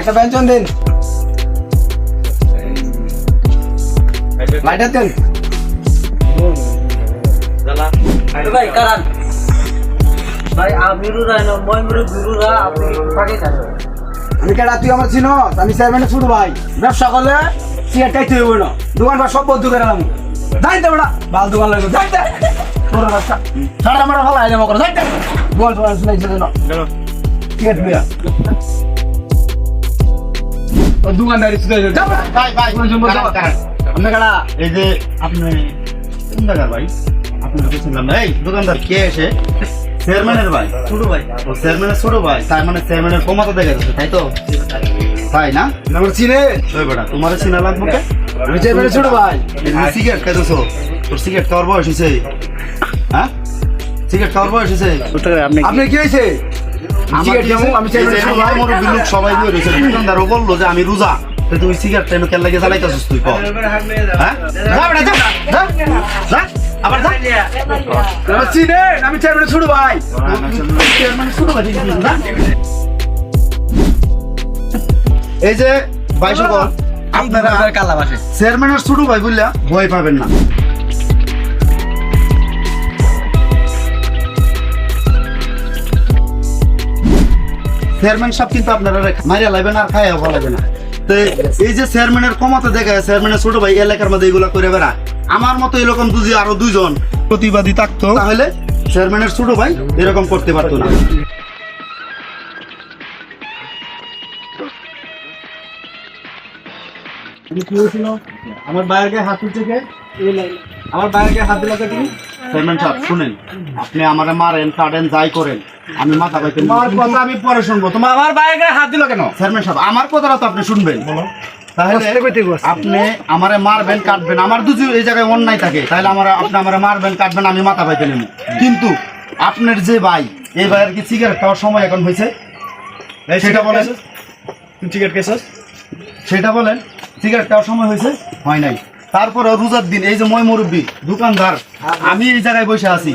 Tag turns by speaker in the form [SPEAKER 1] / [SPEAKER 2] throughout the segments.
[SPEAKER 1] একটা ব্যঞ্জন দিন। লাইটার দেন।
[SPEAKER 2] ভাই কারণ ভাই আমিরু রায়ন ময়মুরু গুরুরা আপনি ফাঁকে থাকবেন
[SPEAKER 1] আমি কেডা তুই আমার চিনো? আমি চেয়ারম্যানের ছোট ভাই। ব্যবসা করলে সিগারেট খাইতে হইব না। দোকান বা সব বন্ধ করে রাখব। যাইতে বেড়া বাল দোকান লাগবে। যাইতে তোর আমার ভালো আইলে মকর যাইতে দোকান শুনাইছে না সিগারেট বিয়া কেডা
[SPEAKER 3] এই যে আপনি কোন ভাই? আপনার শুনলাম এই দোকানদার কে এসে চেয়ারম্যানের ভাই।
[SPEAKER 2] ছোট ভাই।
[SPEAKER 3] ও চেয়ারম্যানের ছোট ভাই। তার মানে চেয়ারম্যানের ক্ষমতা দেখা যাচ্ছে তাই তো? তাই না?
[SPEAKER 1] আমার চিনে
[SPEAKER 3] ওই বেটা তোমার চিনা লাগবে কে?
[SPEAKER 1] আমি চেয়ারম্যানের ছোট ভাই।
[SPEAKER 3] সিগারেট খাইতেছো তোর সিগারেট খাওয়ার বয়স হ্যাঁ? সিগারেট খাওয়ার বয়স হয়েছে।
[SPEAKER 1] আপনি কি হয়েছে?
[SPEAKER 3] সবাই দিয়ে রয়েছে দোকানদারও বলল যে আমি রোজা। তুই সিগারেট টাইমে কেন লাগে জ্বালাইতেছিস তুই? হ্যাঁ? যা বেটা যা যা যা আবার যা।
[SPEAKER 1] চিনে আমি চেয়ারম্যানের ছোট ভাই
[SPEAKER 3] চেয়ারম্যানের ছোট ভাই। এই যে ভাই সকল আপনারা
[SPEAKER 1] কালা বাসে
[SPEAKER 3] চেয়ারম্যানের ছোট ভাই বললা ভয় পাবেন না। চেয়ারম্যান সব কিন্তু আপনারা মারিয়া লাগবে না আর খাইয়া ভালো লাগবে না। তো এই যে চেয়ারম্যানের ক্ষমতা দেখায় চেয়ারম্যানের ছোট ভাই এলাকার মধ্যে এগুলা করে বেড়া। আমার মতো এরকম যদি আরও দুইজন প্রতিবাদী থাকতো। তাহলে চেয়ারম্যানের ছোট ভাই এরকম করতে পারতো না।
[SPEAKER 1] আমার বাইরে হাত তুলছে কে? আমার বাইরে হাত দিলা
[SPEAKER 3] চেয়ারম্যান সাহেব শুনেন আপনি আমারে মারেন কাটেন যাই করেন আমি মাথা পাইতে তোমার কথা আমি পরে শুনব। তোমার
[SPEAKER 1] আমার বাইরে হাত দিল কেন?
[SPEAKER 3] চেয়ারম্যান সাহেব আমার কথাটা তো আপনি শুনবেন। তাহলে আপনি আমারে মারবেন কাটবেন। আমার দুজু এই জায়গায় অন্যায় থাকে। তাহলে আমার আপনি আমারে মারবেন কাটবেন আমি মাথা পাইতে নেব কিন্তু আপনার যে ভাই এই ভাইয়ের কি সিগারেট খাওয়ার সময় এখন হয়েছে? সেটা বলেন।
[SPEAKER 1] টিকিট কেসস?
[SPEAKER 3] সেটা বলেন। সিগারেট খাওয়ার সময় হয়েছে? হয় নাই। তারপরে রোজার দিন, এই যে মই মুরব্বী, দোকানদার, আমি এই জায়গায় বসে আছি।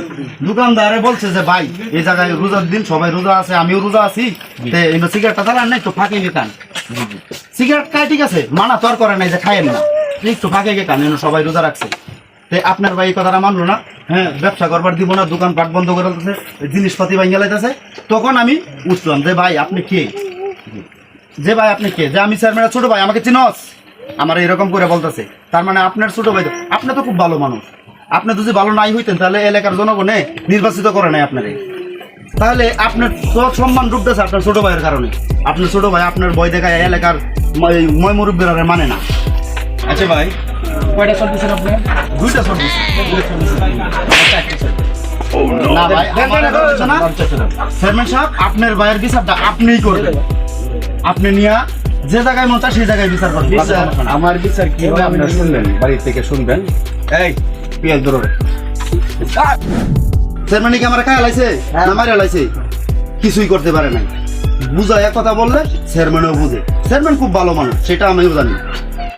[SPEAKER 3] দোকানদারে বলছে যে, ভাই, এই জায়গায় রোজার দিন সবাই রোজা আছে, আমিও রোজা আছি। সিগারেটটা চালান নাই তো ফাঁকে গেতান। সিগারেট খায়, ঠিক আছে, মানা তো আর করে নাই যে খাইয়েন না। একটু ফাঁকে গেতান এনে সবাই রোজা রাখছে। তে, আপনার ভাই এই কথাটা মানলো না। হ্যাঁ ব্যবসা করবার দিব না দোকান পাট বন্ধ করে দিতেছে, জিনিসপাতি ভাঙ্গা লাইতেছে। তখন আমি উঠলাম যে, ভাই, আপনি কে? যে, ভাই, আপনি কে? যে, আমি চেয়ারম্যানের ছোট ভাই, আমাকে চিনস? আমার এরকম করে বলতেছে। তার মানে আপনার ছোট ভাই আপনি তো খুব ভালো মানুষ। আপনি যদি ভালো নাই হইতেন তাহলে এলাকার জনগণে নির্বাচিত করে নাই আপনারে। তাহলে আপনার সব সম্মান ডুবতেছে আপনার ছোট ভাইয়ের কারণে। আপনার ছোট ভাই আপনার ভয় দেখায় এলাকার ময় মুরব্বীরা মানে না।
[SPEAKER 1] আচ্ছা ভাই। কয়টা শট দিছেন আপনি
[SPEAKER 3] দুইটা শট না ভাই আমার এটা হচ্ছে না। চেয়ারম্যান সাহেব আপনার ভাইয়ের বিচারটা আপনিই করবেন। আপনি নিয়ে যে জায়গায় মন চায় সেই জায়গায় বিচার করবেন
[SPEAKER 1] আচ্ছা, আমার বিচার কি হবে আপনারা শুনবেন বাড়ি থেকে শুনবেন। এই পিয়াজ দরবে
[SPEAKER 3] চেয়ারম্যান কি আমার খায় লাইছে না লাইছে কিছুই করতে পারে না বুঝা এক কথা বললে চেয়ারম্যানও বুঝে। চেয়ারম্যান খুব ভালো মানুষ সেটা আমিও জানি।